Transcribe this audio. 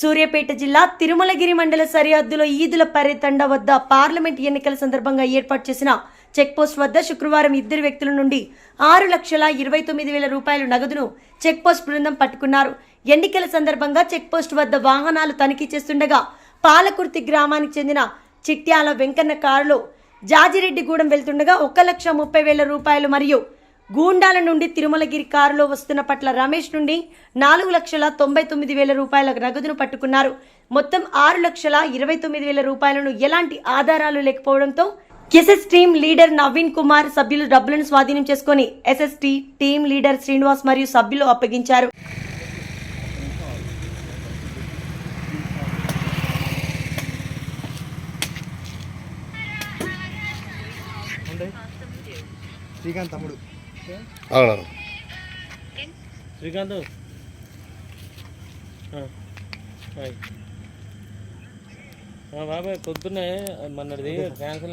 సూర్యాపేట జిల్లా తిరుమలగిరి మండల సరిహద్దులో ఈదుల పర్యతండ వద్ద పార్లమెంట్ ఎన్నికల సందర్భంగా ఏర్పాటు చేసిన చెక్పోస్ట్ వద్ద శుక్రవారం ఇద్దరు వ్యక్తుల నుండి ఆరు లక్షల ఇరవై తొమ్మిది వేల రూపాయల నగదును చెక్పోస్ట్ బృందం పట్టుకున్నారు. ఎన్నికల సందర్భంగా చెక్పోస్ట్ వద్ద వాహనాలు తనిఖీ చేస్తుండగా పాలకుర్తి గ్రామానికి చెందిన చిట్యాల వెంకన్న కారులో జాజిరెడ్డిగూడెం వెళ్తుండగా ఒక లక్ష ముప్పై వేల రూపాయలు మరియు గూండాల నుండి తిరుమలగిరి కారులో వస్తున్న పట్ల రమేష్ నుండి నాలుగు లక్షల తొంభై తొమ్మిది వేల రూపాయల నగదును పట్టుకున్నారు. మొత్తం ఆరు లక్షల ఇరవై తొమ్మిది వేల రూపాయలను ఎలాంటి ఆధారాలు లేకపోవడంతో SS team leader Naveen Kumar సభ్యులు డబ్బులను స్వాధీనం చేసుకుని ఎస్ఎస్టీ టీం లీడర్ శ్రీనివాస్ మరియు సభ్యులు అప్పగించారు. శ్రీకాంత్ తమ్ముడు. అవునవును శ్రీకాంత్. ఆ, హాయ్. ఆ, బాబాయ్ పొద్దున్నే మొన్నటిది క్యాన్సిల్